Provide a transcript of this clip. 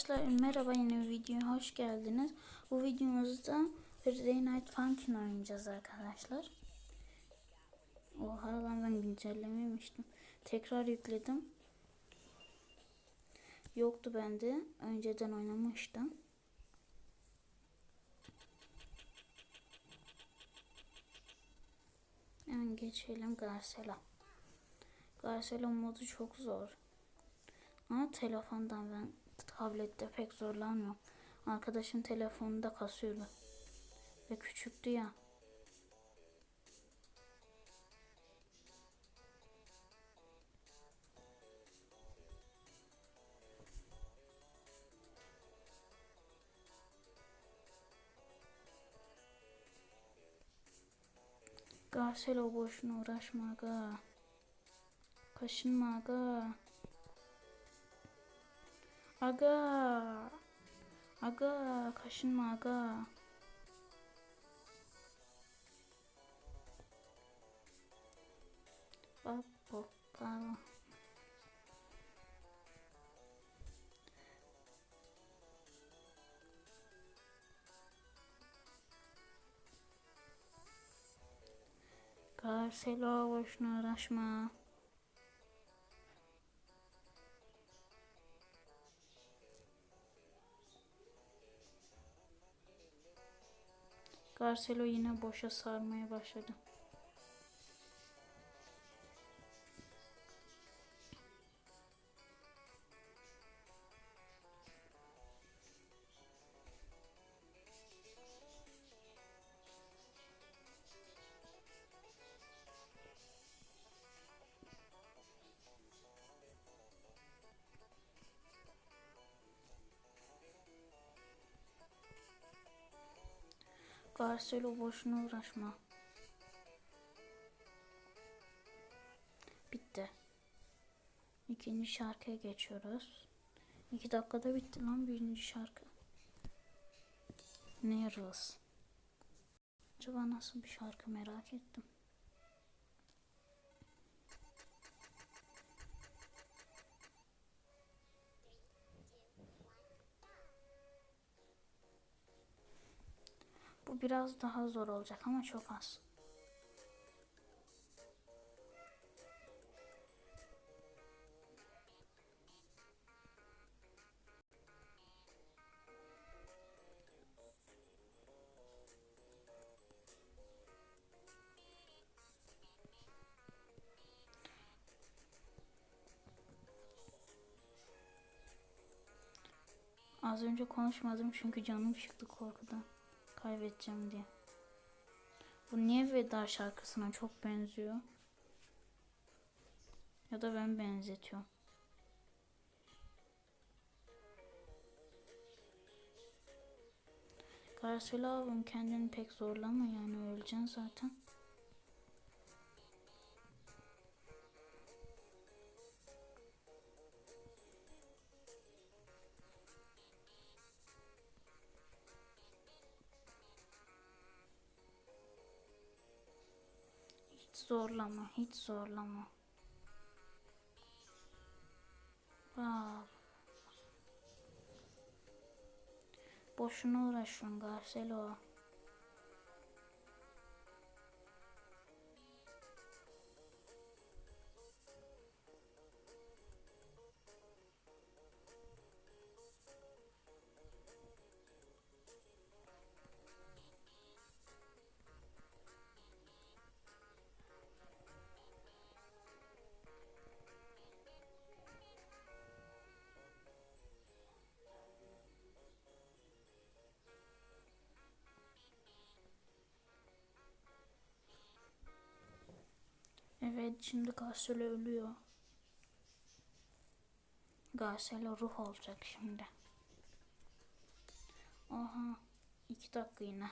Arkadaşlar merhaba yeni bir videoya hoş geldiniz. Bu videomuzda Friday Night Funkin oynayacağız arkadaşlar. Oha lan ben güncellememiştim. Tekrar yükledim. Yoktu bende. Önceden oynamıştım. Yani geçelim Garcela. Garcela modu çok zor. Ama telefondan ben tablette pek zorlanmıyorum. Arkadaşım telefonunda kasıyordu. Ve küçüktü ya. Garcelo boşuna uğraşma aga. Kaşınma aga. Aga. Aga kaşınma aga. Bak bak Garcelo boşuna uğraşma. Garcelo yine boşa sarmaya başladı. Garcelo boşuna uğraşma. Bitti. İkinci şarkıya geçiyoruz. İki dakikada bitti lan birinci şarkı. Nervous. Acaba nasıl bir şarkı merak ettim. Bu biraz daha zor olacak ama çok az. Az önce konuşmadım çünkü canım çıktı korkudan kaybedeceğim diye. Bu niye veda şarkısına çok benziyor? Ya da ben benzetiyorum. Garcela abim kendini pek zorlama yani öleceksin zaten. Zorlama, hiç zorlama. Bak. Boşuna uğraşıyorsun Garcelo. Evet şimdi Garcelo ölüyor. Garcelo ruh olacak şimdi. Aha iki dakika yine.